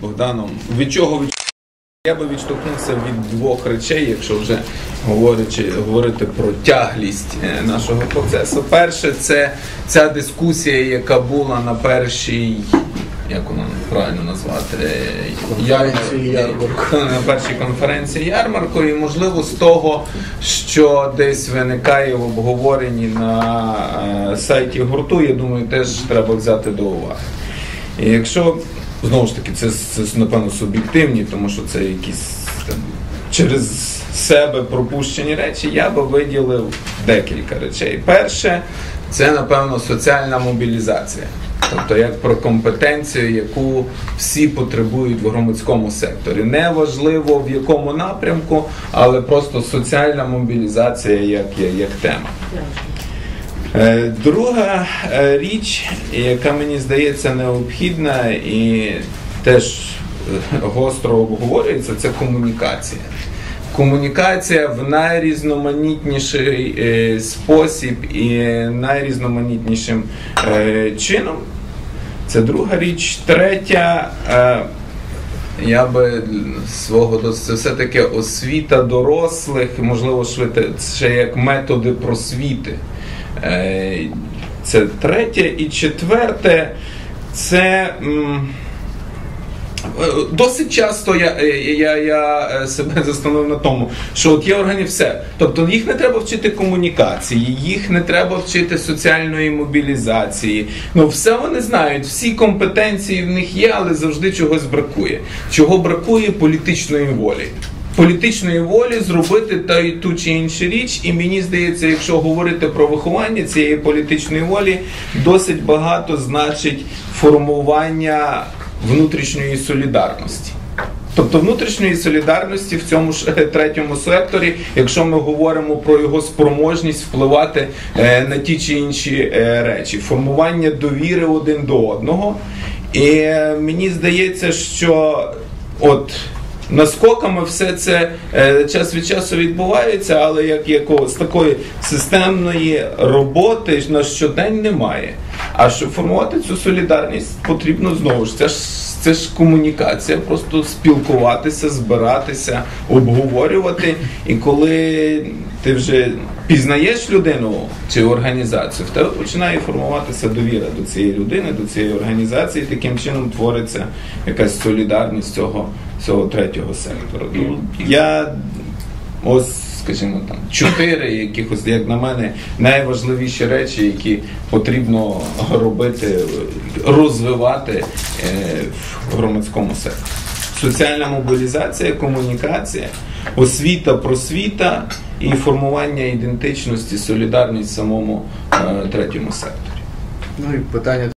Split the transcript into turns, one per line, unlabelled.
Богданом. Від чого від я би відштовхнувся від двох речей, якщо вже говорячи, говорити про тяглість е, нашого процесу. Перше, це ця дискусія, яка була на першій, як воно правильно назвати,
Конференції ярмарку.
на першій конференції ярмарку, і можливо з того, що десь виникає в обговоренні на е, сайті гурту, я думаю, теж треба взяти до уваги. І якщо знову ж таки, це, це напевно суб'єктивні, тому що це якісь там через себе пропущені речі, я би виділив декілька речей. Перше, це напевно соціальна мобілізація. Тобто як про компетенцію, яку всі потребують в громадському секторі. Неважливо в якому напрямку, але просто соціальна мобілізація як, як тема. Е, Друга е, річ, яка мені здається необхідна і теж е, гостро обговорюється, це комунікація. Комунікація в найрізноманітніший спосіб і найрізноманітнішим чином. Це друга річ. Третя, я би свого це все-таки освіта дорослих, можливо, швидше як методи просвіти. Е, Це третє. І четверте, це. е, Досить часто я, е, я, я себе застановив на тому, що от є органи все. Тобто їх не треба вчити комунікації, їх не треба вчити соціальної мобілізації. Ну все вони знають, всі компетенції в них є, але завжди чогось бракує. Чого бракує політичної волі. Політичної волі зробити та й ту чи іншу річ, і мені здається, якщо говорити про виховання цієї політичної волі, досить багато значить формування внутрішньої солідарності. Тобто внутрішньої солідарності в цьому ж е, третьому секторі, якщо ми говоримо про його спроможність впливати е, на ті чи інші е, речі, формування довіри один до одного. І мені здається, що от наскоками все це е, час від часу відбувається, але як якогось такої системної роботи на щодень немає. А щоб формувати цю солідарність, потрібно знову ж це ж це ж комунікація, просто спілкуватися, збиратися, обговорювати. І коли ти вже пізнаєш людину чи організацію, в тебе починає формуватися довіра до цієї людини, до цієї організації. Таким чином твориться якась солідарність цього, цього третього сектору. Ну, я ось. Скажімо, там чотири якихось, як на мене, найважливіші речі, які потрібно робити, розвивати е, в громадському секторі. Соціальна мобілізація, комунікація, освіта, просвіта і формування ідентичності, солідарність в самому е, третьому секторі.
Ну і питання